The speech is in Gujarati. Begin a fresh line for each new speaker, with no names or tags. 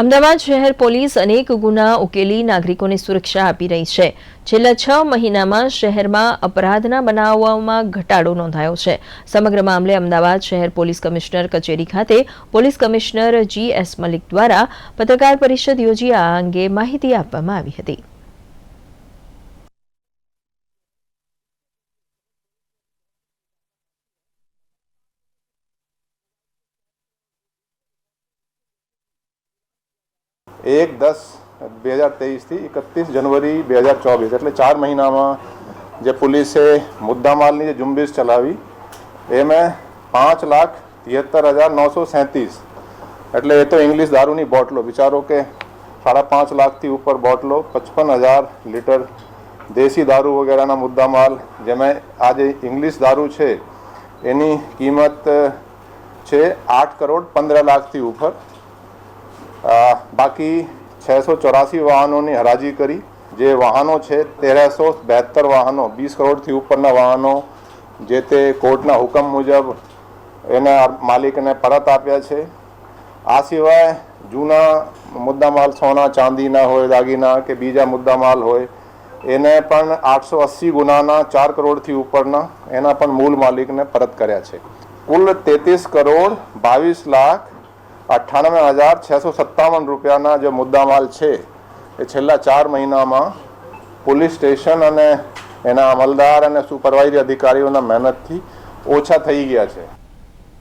અમદાવાદ શહેર પોલીસ અનેક ગુના ઉકેલી નાગરિકોને સુરક્ષા આપી રહી છે. છેલ્લા છ મહિનામાં શહેરમાં અપરાધના બનાવોમાં ઘટાડો નોંધાયો છે. સમગ્ર મામલે અમદાવાદ શહેર પોલીસ કમિશનર કચેરી ખાતે police commissioner G S Malik દ્વારા પત્રકાર પરિષદ યોજી આ અંગે માહિતી આપવામાં આવી હતી.
એક દસ બે હજાર તેવીસથી એકત્રીસ જનવરી બે હજાર ચોવીસ, એટલે ચાર મહિનામાં જે પોલીસે મુદ્દામાલની જે ઝુંબેશ ચલાવી, એમાં પાંચ લાખ તિહત્તર હજાર નવસો સેંતીસ એટલે એ તો ઇંગ્લિશ દારૂની બોટલો. વિચારો કે સાડા પાંચ લાખથી ઉપર બોટલો, પચપન હજાર લીટર દેશી દારૂ વગેરેના મુદ્દામાલ જેમાં જે ઇંગ્લિશ દારૂ છે, એની કિંમત છે આઠ કરોડ પંદર લાખથી ઉપર. બાકી છસો ચોરાસી વાહનોની હરાજી કરી. જે વાહનો છે, તેરસો બેહત્તર વાહનો, વીસ કરોડથી ઉપરના વાહનો, જે તે કોર્ટના હુકમ મુજબ એના માલિકને પરત આપ્યા છે. આ સિવાય જૂના મુદ્દામાલ સોના, ચાંદીના હોય, દાગીના કે બીજા મુદ્દામાલ હોય, એને પણ આઠસો અસી ગુનાના, ચાર કરોડથી ઉપરના એના પણ મૂળ માલિકને પરત કર્યા છે. કુલ તેત્રીસ કરોડ બાવીસ લાખ અઠ્ઠાણવે હજાર છસો સત્તાવન રૂપિયાના જે મુદ્દામાલ છે, એ છેલ્લા ચાર મહિનામાં પોલીસ સ્ટેશન અને એના અમલદાર અને સુપરવાઇઝરી અધિકારીઓના મહેનતથી ઓછા થઈ ગયા છે.